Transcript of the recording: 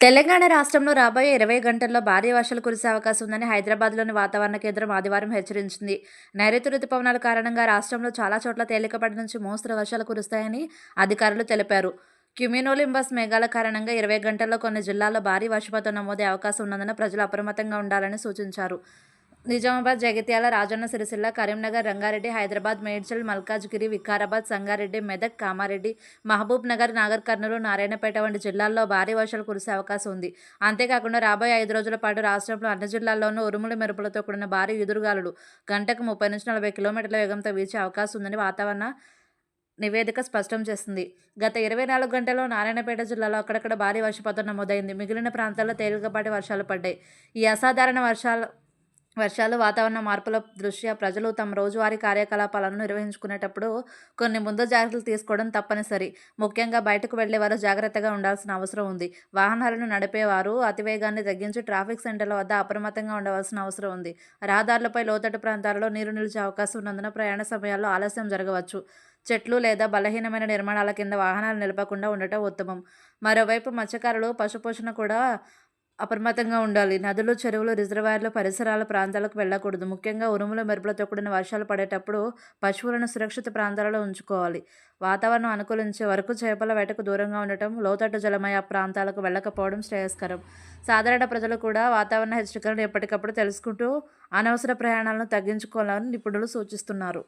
తెలంగాణ రాష్ట్రంలో రాబోయే ఇరవై గంటల్లో భారీ వర్షాలు కురిసే అవకాశం ఉందని హైదరాబాద్లోని వాతావరణ కేంద్రం ఆదివారం హెచ్చరించింది. నైరుతి రుతుపవనాల కారణంగా రాష్ట్రంలో చాలా చోట్ల తేలికపాటి నుంచి మోస్తరు వర్షాలు కురుస్తాయని అధికారులు తెలిపారు. క్యుమినోలింబస్ మేఘాల కారణంగా ఇరవై గంటల్లో కొన్ని జిల్లాల్లో భారీ వర్షపాతం నమోదే అవకాశం ఉన్నందున ప్రజలు అప్రమత్తంగా ఉండాలని సూచించారు. నిజామాబాద్ జగిత్యాల రాజన్న సిరిసిల్ల కరీంనగర్ రంగారెడ్డి హైదరాబాద్ మేడ్చల్ మల్కాజ్గిరి వికారాబాద్ సంగారెడ్డి మెదక్ కామారెడ్డి మహబూబ్ నగర్ నాగర్ కర్నూలు నారాయణపేట వంటి జిల్లాల్లో భారీ వర్షాలు కురిసే అవకాశం ఉంది. అంతేకాకుండా రాబోయే ఐదు రోజుల పాటు రాష్ట్రంలో అన్ని జిల్లాల్లోనూ ఉరుములు మెరుపులతో కూడిన భారీ ఎదురుగాలులు గంటకు ముప్పై నుంచి నలభై కిలోమీటర్ల వేగంతో వీచే అవకాశం ఉందని వాతావరణ నివేదిక స్పష్టం చేసింది. గత ఇరవై నాలుగు గంటల్లో నారాయణపేట జిల్లాలో అక్కడక్కడ భారీ వర్షపాతం నమోదైంది. మిగిలిన ప్రాంతాల్లో తేలికపాటి వర్షాలు పడ్డాయి. ఈ అసాధారణ వర్షాలు వర్షాలు వాతావరణ మార్పుల దృష్ట్యా ప్రజలు తమ రోజువారీ కార్యకలాపాలను నిర్వహించుకునేటప్పుడు కొన్ని ముందు జాగ్రత్తలు తీసుకోవడం తప్పనిసరి. ముఖ్యంగా బయటకు వెళ్ళేవారు జాగ్రత్తగా ఉండాల్సిన అవసరం ఉంది. వాహనాలను నడిపేవారు అతివేగాన్ని తగ్గించి ట్రాఫిక్ సెంటర్ల వద్ద అప్రమత్తంగా ఉండవలసిన అవసరం ఉంది. రహదారులపై లోతట్టు ప్రాంతాలలో నీరు నిలిచే అవకాశం ఉన్నందున ప్రయాణ సమయాల్లో ఆలస్యం జరగవచ్చు. చెట్లు లేదా బలహీనమైన నిర్మాణాల కింద వాహనాలు నిలపకుండా ఉండటం ఉత్తమం. మరోవైపు మత్స్యకారులు పశుపోషణ కూడా అప్రమత్తంగా ఉండాలి. నదులు చెరువులు రిజర్వాయర్లు పరిసరాల ప్రాంతాలకు వెళ్ళకూడదు. ముఖ్యంగా ఉరుముల మెరుపులతో కూడిన వర్షాలు పడేటప్పుడు పశువులను సురక్షిత ప్రాంతాలలో ఉంచుకోవాలి. వాతావరణం అనుకూలించే వరకు చేపల వేటకు దూరంగా ఉండటం లోతట్టు జలమయ ప్రాంతాలకు వెళ్ళకపోవడం శ్రేయస్కరం. సాధారణ ప్రజలు కూడా వాతావరణ హెచ్చరికలను ఎప్పటికప్పుడు తెలుసుకుంటూ అనవసర ప్రయాణాలను తగ్గించుకోవాలని నిపుణులు సూచిస్తున్నారు.